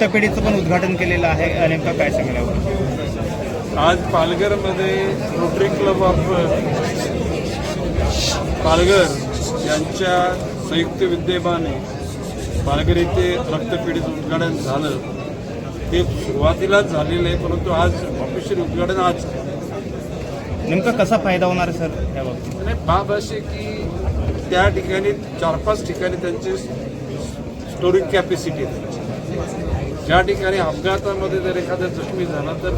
रक्तपेढीचं पण उद्घाटन केलेलं आहे नेमकं काय सांगायला हवं? आज पालघरमध्ये रोटरी क्लब ऑफ पालघर यांच्या संयुक्त विद्यमाने पालघर येथे रक्तपेढीचं उद्घाटन झालं ते सुरुवातीलाच झालेलं आहे परंतु आज ऑफिशियल उद्घाटन आज. नेमका कसा फायदा होणार आहे सर या बाबतीत आणि बाब अशी की त्या ठिकाणी चार पाच ठिकाणी त्यांची स्टोरेज कॅपॅसिटी आहे. ज्या ठिकाणी अपघातामध्ये जर एखादा जखमी झाला तर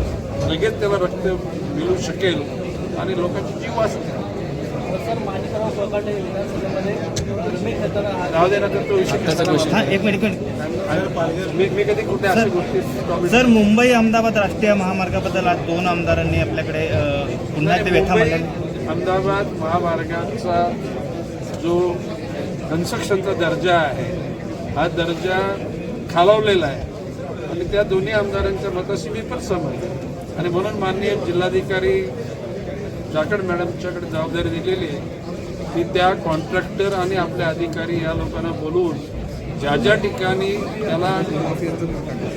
लगेच त्याला रक्त मिळू शकेल आणि लोकांची जीव वाचतील राहू दे ना तर तो विषय एक मिनिट एक मिनिट. मी मी कधी कुठे अशा गोष्टी सर मुंबई अहमदाबाद राष्ट्रीय महामार्गाबद्दल आज दोन आमदारांनी आपल्याकडे पुन्हा ते व्यथा अहमदाबाद महामार्गाचा जो कन्स्ट्रक्शनचा दर्जा आहे हा दर्जा खालावलेला आहे. आणि त्या दोन्ही आमदारांच्या मताशी मी पण सहमत आहे. आणि म्हणून माननीय जिल्हाधिकारी जाकड मॅडमच्याकडे जबाबदारी दिलेली आहे की त्या कॉन्ट्रॅक्टर आणि आपले अधिकारी या लोकांना बोलवून ज्या ज्या ठिकाणी त्याला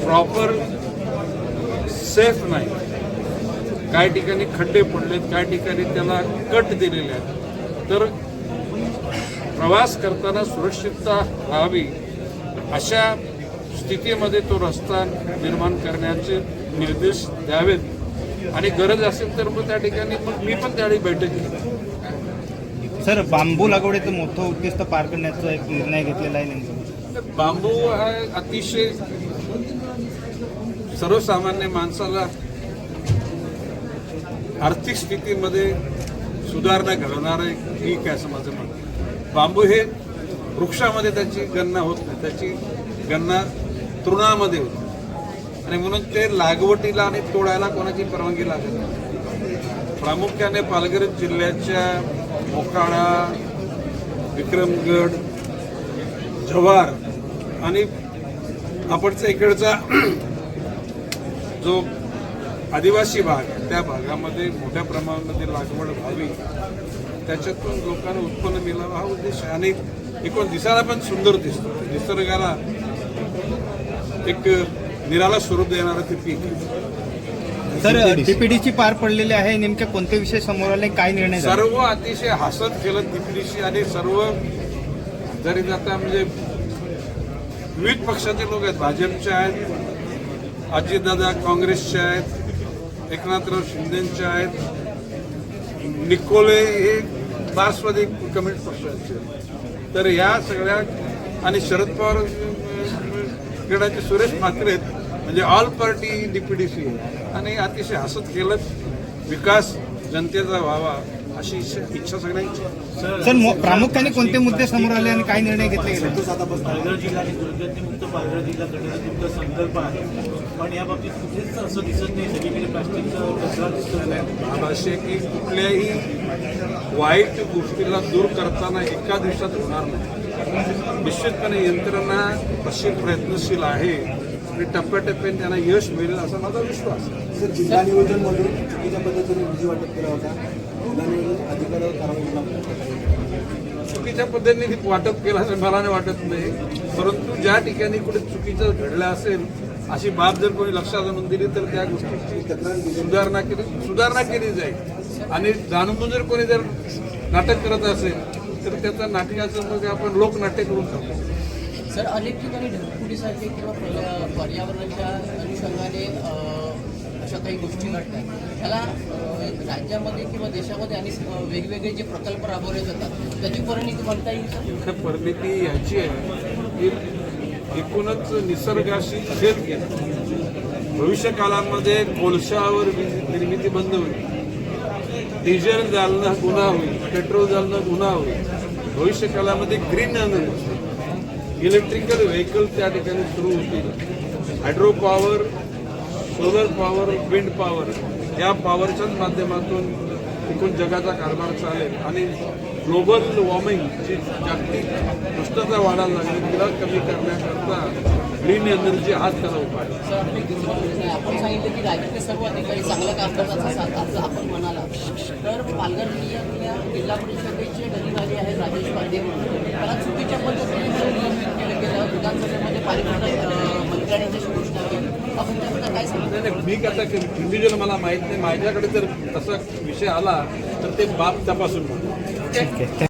प्रॉपर सेफ नाही काही ठिकाणी खड्डे पडलेत काही ठिकाणी त्याला कट दिलेले आहेत तर प्रवास करताना सुरक्षितता व्हावी अशा स्थितीमध्ये तो रस्ता निर्माण करण्याचे निर्देश द्यावेत. आणि गरज असेल तर मग त्या ठिकाणी मग मी पण त्यावेळी बैठक घेईन. सर बांबू लागवडीचं मोठं उद्दिष्ट पार करण्याचा एक निर्णय घेतलेला आहे नेमकं. बांबू हा अतिशय सर्वसामान्य माणसाला आर्थिक स्थितीमध्ये सुधारणा घडवणारं एक पीक आहे असं माझं आहे. बांबू हे वृक्षामध्ये त्याची गणना होत नाही. त्याची गणना तृणामध्ये होतं. आणि म्हणून ते लागवटीला आणि तोडायला कोणाची परवानगी लागत नाही. प्रामुख्याने पालघर जिल्ह्याच्या मोकाळा विक्रमगड जव्हार आणि आपणचा इकडचा जो आदिवासी भाग आहे त्या भागामध्ये मोठ्या प्रमाणामध्ये लागवड व्हावी. त्याच्यातून लोकांना उत्पन्न मिळावं हा उद्देश आणि एकूण दिसायला पण सुंदर दिसतो. निसर्गाला एक निराला स्वरूप देणारं ते पीक आहे. सर टीपीडीची पार पडलेली आहे नेमके कोणते विषय समोर आले काय निर्णय झाले? सर्व अतिशय हसत खेळत दिपडीशी आणि सर्व जरी आता म्हणजे विविध पक्षाचे लोक आहेत भाजपचे आहेत अजितदादा काँग्रेसचे आहेत एकनाथराव शिंदेचे आहेत निकोले हे राष्ट्रवादी कम्युनिस्ट पक्षाचे आहेत. तर या सगळ्या आणि शरद पवार क्रीडाचे सुरेश म्हात्रे म्हणजे ऑल पार्टी डीपीडीसी आणि अतिशय हसत खेळत विकास जनतेचा व्हावा. अशी इच्छा इच्छा सगळ्यांची. सर मो- प्रामुख्याने कोणते मुद्दे समोर आले आणि काय निर्णय घेतले गेले पालघर जिल्हा आणि दुर्गंधीमुक्त पालघर जिल्हा करण्याचा संकल्प आहे पण या बाबतीत कुठेच असं दिसत नाही सगळीकडे प्लास्टिकचा कचरा दिसतो असे की कुठल्याही वाईट गोष्टीला दूर करताना एका दिवसात होणार नाही निश्चितपणे यंत्रणा अशी प्रयत्नशील आहे आणि टप्प्याटप्प्याने त्यांना यश मिळेल असा माझा विश्वास आहे. सर जिल्हा नियोजनमध्ये चुकीच्या पद्धतीने निधी वाटप केला होता. जिल्हा नियोजन अधिकाऱ्यावर कारवाई केला चुकीच्या पद्धतीने वाटप केलं असं मला नाही वाटत नाही. परंतु ज्या ठिकाणी कुठे चुकीचं घडलं असेल अशी बाब जर कोणी लक्षात आणून दिली तर त्या गोष्टीची सुधारणा केली सुधारणा केली जाईल. आणि जाणून जर कोणी जर नाटक करत असेल तर त्याचं नाटकाचं मग आपण लोकनाट्य करून टाकू सर अनेक ठिकाणी ढगफुटीसारखे किंवा पर्या- पर्यावरणाच्या अनुषंगाने अशा काही गोष्टी घडतात. त्याला राज्यामध्ये किंवा देशामध्ये अनेक वेगवेगळे जे प्रकल्प राबवले जातात त्याची परिणिती म्हणता येईल परिणिती ह्याची आहे की एकूणच निसर्गाशी खेळ केला. भविष्य काळामध्ये कोळशावर वीज निर्मिती बंद होईल. डिझेल जालणं गुन्हा होईल पेट्रोल जालणं गुन्हा होईल. भविष्य काळामध्ये ग्रीन एनर्जी इलेक्ट्रिकल व्हेकल त्या ठिकाणी सुरू होतील. Hydro power solar power wind power या पॉवरच्याच माध्यमातून एकूण जगाचा कारभार चालेल. आणि ग्लोबल वॉर्मिंग जी जागतिक उष्णता वाढायला लागली तिला कमी करण्याकरता ग्रीन एनर्जी हाच त्याला उपाय. सर आपण आपण सांगितलं की राज्यातले सर्व अधिकारी चांगलं काम करतात असं आपण म्हणाला. तर पालघर जिल्ह्यातल्या जिल्हा परिषदेचे अधिकारी आहेत राजेश पांडे म्हणून त्याला चुकीच्या पद्धतीने जर केलं गेलं. विधानसभेमध्ये घोषणा केली नाही नाही मी कसं इंडिव्हिज्युअल मला माहीत नाही. माझ्याकडे जर तसा विषय आला तर ते बाब तपासून ठीक आहे.